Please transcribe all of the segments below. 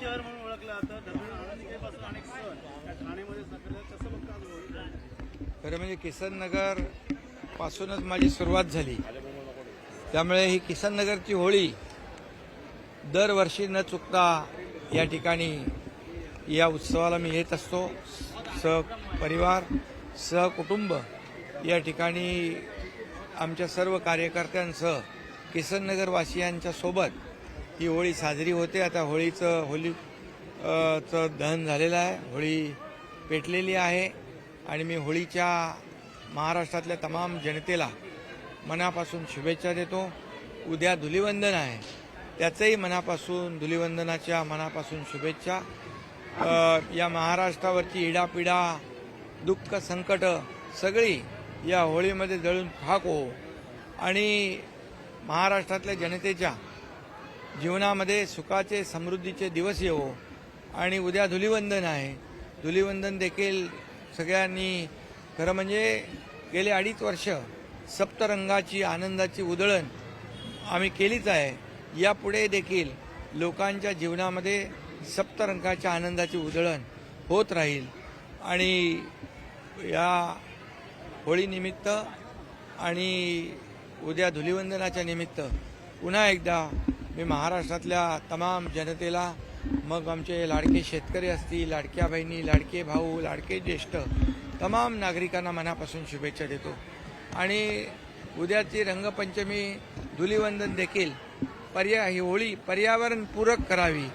शहर म्हणून ओळखलं जातं. अनेक सण. ठाण्यामध्ये साकारले खरं म्हणजे किसननगर पासूनच माझी सुरुवात झाली. त्यामुळे ही किसननगरची होळी दरवर्षी न चुकता या ठिकाणी या उत्सवाला मी येत असतो. सहपरिवार सहकुटुंब या ठिकाणी आमच्या सर्व कार्यकर्त्यांसह किसननगरवासियांच्या सोबत ही होळी साजरी होते. आता होळीचं होली चं दहन झालेलं आहे. होळी पेटलेली आहे. आणि मी होळीच्या महाराष्ट्रातल्या तमाम जनतेला मनापासून शुभेच्छा देतो. उद्या धुलिवंदन आहे. त्याचंही मनापासून धुलिवंदनाच्या मनापासून शुभेच्छा. या महाराष्ट्रावरची इडापिडा दुःख संकट सगळी या होळीमध्ये जळून खाक. हो आणि महाराष्ट्रातल्या जनतेच्या जीवनामध्ये सुखाचे समृद्धीचे दिवस येवो. आणि उद्या धुलिवंदन आहे. धुलिवंदन देखील सगळ्यांनी खरं म्हणजे गेले अडीच वर्ष सप्तरंगाची आनंदाची उधळण आम्ही केलीच आहे. यापुढे देखील लोकांच्या जीवनामध्ये सप्तरंगाच्या आनंदाची उधळण होत राहील. आणि या होळीनिमित्त आणि उद्या धुलिवंदनाच्या निमित्त पुन्हा एकदा मी महाराष्ट्रातल्या तमाम जनतेला मग आमचे लाडके शेतकरी असतील लाडक्या बहिणी लाडके भाऊ लाडके ज्येष्ठ तमाम नागरिकांना मनापासून शुभेच्छा देतो. आणि उद्याची रंगपंचमी धुलीवंदन देखील पर्याय ही होळी पर्यावरणपूरक करावी.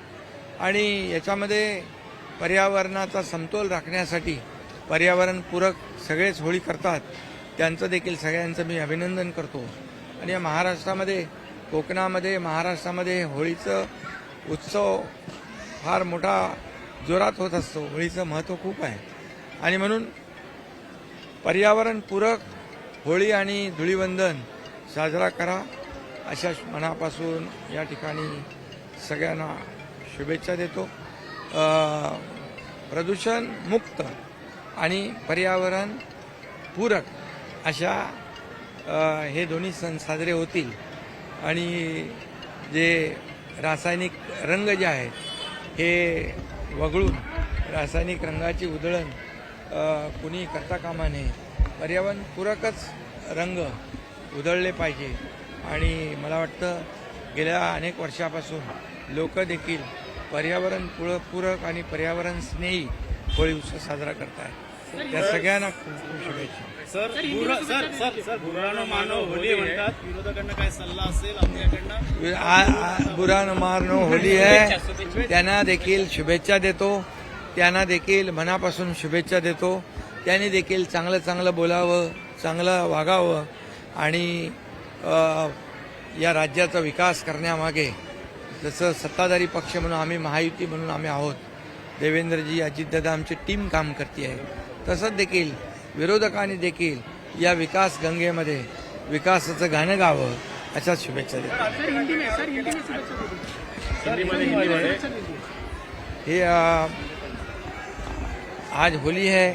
आणि याच्यामध्ये पर्यावरणाचा समतोल राखण्यासाठी पर्यावरणपूरक सगळेच होळी करतात त्यांचं देखील सगळ्यांचं मी अभिनंदन करतो. आणि या महाराष्ट्रामध्ये कोकणामध्ये महाराष्ट्रामध्ये होळीचं उत्सव फार मोठा जोरात होत असतो. होळीचं महत्त्व खूप आहे. आणि म्हणून पर्यावरणपूरक होळी आणि धुळीवंदन साजरा करा. अशा मनापासून या ठिकाणी सगळ्यांना शुभेच्छा देतो. प्रदूषण मुक्त आणि पर्यावरण पूरक अशा हे दोन्ही सण साजरे होतील. आणि जे रासायनिक रंग जे आहेत हे वगळून रासायनिक रंगाची उधळण कुणी करता कामा नये. पर्यावरणपूरकच रंग उधळले पाहिजे. आणि मला वाटतं गेल्या अनेक वर्षापासून लोक देखील पर्यावरण पूरक आणि पर्यावरण स्नेही होळी उत्सव साजरा करतात त्या सगळ्यांना खूप खूप शुभेच्छा. सर बुरा सर सर सर बुरानो मानो होली म्हणतात. विरोधकांना काय सल्ला असेल आपल्याकडनं आ- आ- बुरा न मारनो होली आहे. त्यांना देखील शुभेच्छा देतो. त्यांना देखील मनापासून शुभेच्छा देतो. त्यांनी देखील चांगलं चांगलं बोलावं चांगलं वागावं आणि अ, या राज्याचा विकास करण्यामागे जसं सत्ताधारी पक्ष म्हणून आम्ही महायुती म्हणून आम्ही आहोत देवेंद्रजी अजितदादा आमची टीम काम करते आहे तसंच देखील विरोधकांनी देखील या विकास गंगे गंगेमध्ये विकासाचं गाणं गावं अशा शुभेच्छा देतो. ये आ, आज होली है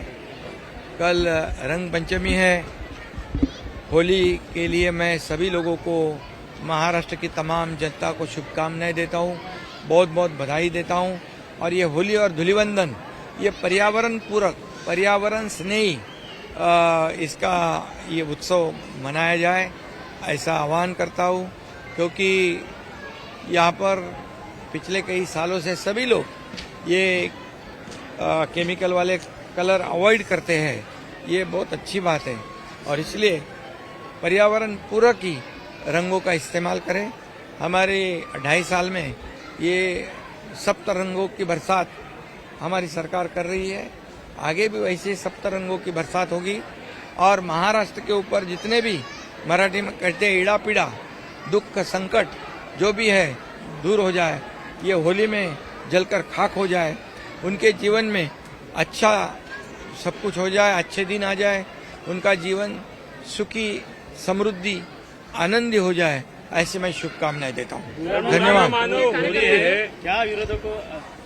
कल रंग पंचमी है। होली के लिए मैं सभी लोगों को महाराष्ट्र की तमाम जनता को शुभकामनाएँ देता हूँ बहुत बहुत बधाई देता हूँ। और ये होली और धुलिवंदन ये पर्यावरण पूरक पर्यावरण स्नेही इसका ये उत्सव मनाया जाए ऐसा आह्वान करता हूँ क्योंकि यहाँ पर पिछले कई सालों से सभी लोग ये आ, केमिकल वाले कलर अवॉइड करते हैं ये बहुत अच्छी बात है। और इसलिए पर्यावरण पूरक ही रंगों का इस्तेमाल करें। हमारे ढाई साल में ये सप्त रंगों की बरसात हमारी सरकार कर रही है। आगे भी वैसे सप्त रंगों की बरसात होगी। और महाराष्ट्र के ऊपर जितने भी मराठी में कहते हैं ईड़ा पीड़ा दुख संकट जो भी है दूर हो जाए ये होली में जलकर खाक हो जाए उनके जीवन में अच्छा सब कुछ हो जाए अच्छे दिन आ जाए उनका जीवन सुखी समृद्धि आनंदी हो जाए ऐसी मैं शुभकामनाएँ देता हूँ। धन्यवाद। मानो होली है।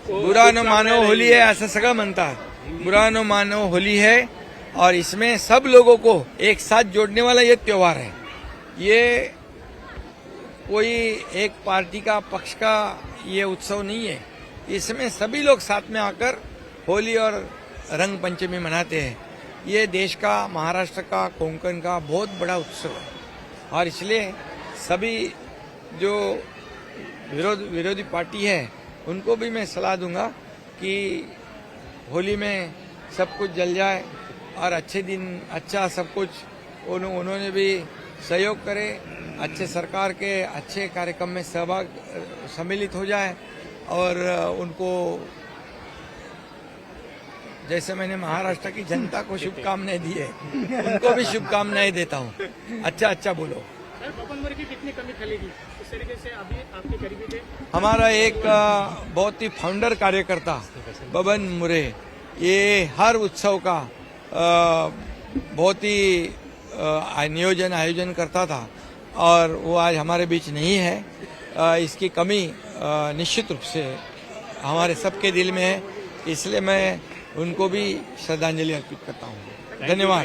बुरा न मानो होली है ऐसा सगळं म्हणतात बुरा न मानो होली है और इसमें सब लोगों को एक साथ जोड़ने वाला ये त्यौहार है। ये कोई एक पार्टी का, पक्ष का ये उत्सव नहीं है। इसमें सभी लोग साथ में आकर होली और रंग पंचमी मनाते हैं। ये देश का, महाराष्ट्र का, कोंकण का बहुत बड़ा उत्सव है। और इसलिए सभी जो विरोध, विरोधी पार्टी है, उनको भी मैं सलाह दूँगा कि होली में सब कुछ जल जाए और अच्छे दिन अच्छा सब कुछ उन, उन्होंने भी सहयोग करे अच्छे सरकार के अच्छे कार्यक्रम में सहभाग सम्मिलित हो जाए और उनको जैसे मैंने महाराष्ट्र की जनता को शुभकामनाएँ दी है उनको भी शुभकामनाएँ देता हूँ। अच्छा अच्छा बोलो। सर की कितनी कमी खलेगी इस तरीके से अभी आपके करीबी थे। हमारा एक बहुत ही फाउंडर कार्यकर्ता बबन मुरे ये हर उत्सव का बहुत ही नियोजन आयोजन करता था और वो आज हमारे बीच नहीं है। इसकी कमी निश्चित रूप से हमारे सबके दिल में है इसलिए मैं उनको भी श्रद्धांजलि अर्पित करता हूँ। धन्यवाद।